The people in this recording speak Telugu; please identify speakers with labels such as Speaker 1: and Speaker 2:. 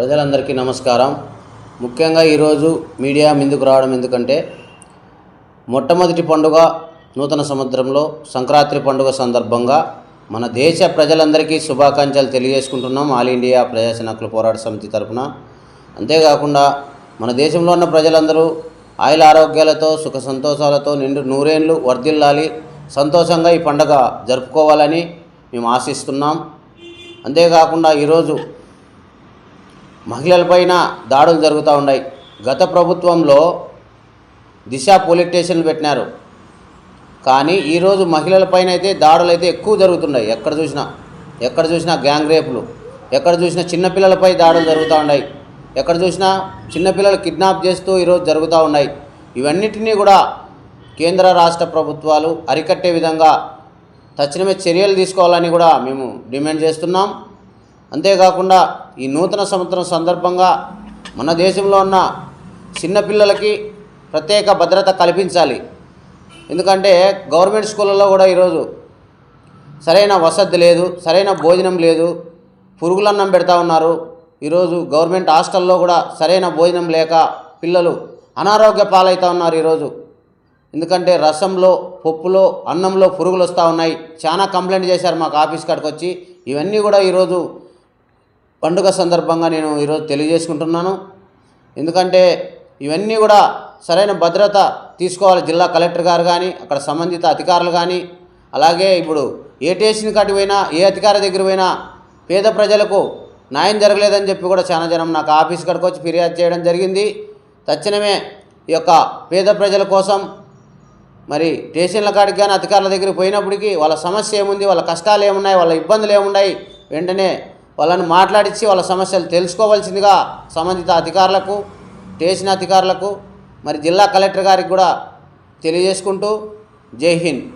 Speaker 1: ప్రజలందరికీ నమస్కారం. ముఖ్యంగా ఈరోజు మీడియా ముందుకు రావడం ఎందుకంటే మొట్టమొదటి పండుగ నూతన సముద్రంలో సంక్రాంతి పండుగ సందర్భంగా మన దేశ ప్రజలందరికీ శుభాకాంక్షలు తెలియజేసుకుంటున్నాం ఆల్ ఇండియా ప్రజాసన పోరాట సమితి తరఫున అంతేకాకుండా మన దేశంలో ఉన్న ప్రజలందరూ ఆయుల ఆరోగ్యాలతో సుఖ సంతోషాలతో నిండు నూరేళ్ళు వర్ధిల్లాలి సంతోషంగా ఈ పండగ జరుపుకోవాలని మేము ఆశిస్తున్నాం. అంతేకాకుండా ఈరోజు మహిళలపైన దాడులు జరుగుతూ ఉన్నాయి. గత ప్రభుత్వంలో దిశ పోలీస్ స్టేషన్లు పెట్టినారు. కానీ ఈరోజు మహిళలపైన అయితే దాడులు అయితే ఎక్కువ జరుగుతున్నాయి. ఎక్కడ చూసినా ఎక్కడ చూసినా గ్యాంగ్ రేపులు ఎక్కడ చూసినా చిన్నపిల్లలపై దాడులు జరుగుతూ ఉన్నాయి. ఎక్కడ చూసినా చిన్నపిల్లలు కిడ్నాప్ చేస్తూ ఈరోజు జరుగుతూ ఉన్నాయి. ఇవన్నిటినీ కూడా కేంద్ర రాష్ట్ర ప్రభుత్వాలు అరికట్టే విధంగా తక్షణమే చర్యలు తీసుకోవాలని కూడా మేము డిమాండ్ చేస్తున్నాం. అంతేకాకుండా ఈ నూతన సంవత్సరం సందర్భంగా మన దేశంలో ఉన్న చిన్నపిల్లలకి ప్రత్యేక భద్రత కల్పించాలి. ఎందుకంటే గవర్నమెంట్ స్కూళ్ళల్లో కూడా ఈరోజు సరైన వసతి లేదు సరైన భోజనం లేదు పురుగులన్నం పెడతా ఉన్నారు. ఈరోజు గవర్నమెంట్ హాస్టల్లో కూడా సరైన భోజనం లేక పిల్లలు అనారోగ్య పాలవుతూ ఉన్నారు ఈరోజు. ఎందుకంటే రసంలో పప్పులో అన్నంలో పురుగులు వస్తూ ఉన్నాయి. చాలా కంప్లైంట్ చేశారు మాకు ఆఫీస్ కాడికి వచ్చి ఇవన్నీ కూడా ఈరోజు పండుగ సందర్భంగా నేను ఈరోజు తెలియజేసుకుంటున్నాను. ఎందుకంటే ఇవన్నీ కూడా సరైన భద్రత తీసుకోవాలి జిల్లా కలెక్టర్ గారు కానీ అక్కడ సంబంధిత అధికారులు కానీ అలాగే ఇప్పుడు ఏ స్టేషన్ కాటి పోయినా ఏ అధికారి దగ్గర పోయినా పేద ప్రజలకు న్యాయం జరగలేదని చెప్పి కూడా చాలా జనం నాకు ఆఫీస్ కాడికి వచ్చి ఫిర్యాదు చేయడం జరిగింది. తక్షణమే ఈ యొక్క పేద ప్రజల కోసం మరి స్టేషన్ల కాడికి కానీ అధికారుల దగ్గరికి పోయినప్పటికీ వాళ్ళ సమస్య ఏముంది వాళ్ళ కష్టాలు ఏమున్నాయి వాళ్ళ ఇబ్బందులు ఏమున్నాయి వెంటనే వాళ్ళని మాట్లాడించి వాళ్ళ సమస్యలు తెలుసుకోవాల్సిందిగా సంబంధిత అధికారులకు స్టేషన్ అధికారులకు మరి జిల్లా కలెక్టర్ గారికి కూడా తెలియజేసుకుంటూ జై హింద్.